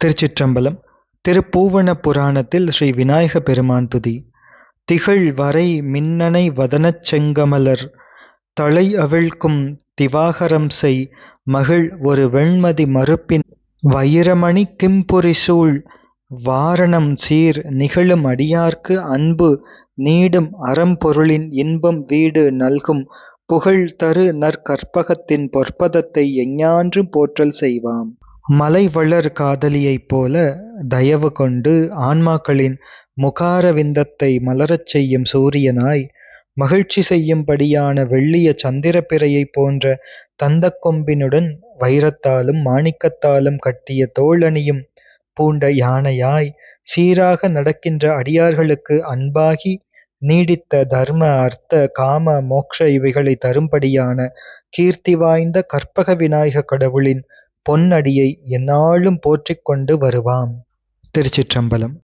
திருச்சிற்றம்பலம் திருப்பூவண புராணத்தில் ஸ்ரீ விநாயக பெருமான் துதி. திகழ் வரை மின்னனை வதனச் செங்கமலர் தலை அவிழ்க்கும் திவாகரம் செய். மகிழ் ஒரு வெண்மதி மறுப்பின் வைரமணி கிம்புரி சூழ். வாரணம் சீர் நிகழும் அடியார்க்கு அன்பு நீடும் அறம்பொருளின் இன்பம் வீடு நல்கும். புகழ் தரு நற்கற்பகத்தின் பொற்பதத்தை எஞ்ஞான்று போற்றல் செய்வாம். மலைவளர் காதலியைப் போல தயவு கொண்டு ஆன்மாக்களின் முகாரவிந்தத்தை மலரச் செய்யும் சூரியனாய், மகிழ்ச்சி செய்யும்படியான வெள்ளிய சந்திரப்பிறையைப் போன்ற தந்தக் கொம்பினுடன் வைரத்தாலும் மாணிக்கத்தாலும் கட்டிய தோளணியும் பூண்ட யானையாய், சீராக நடக்கின்ற அடியார்களுக்கு அன்பாகி நீடித்த தர்ம அர்த்த காம மோக்ஷ இவைகளை தரும்படியான கீர்த்தி வாய்ந்த கற்பக விநாயக கடவுளின் பொன்னடியை எந்நாளும் போற்றிக் கொண்டு வருவாம். திருச்சிற்றம்பலம்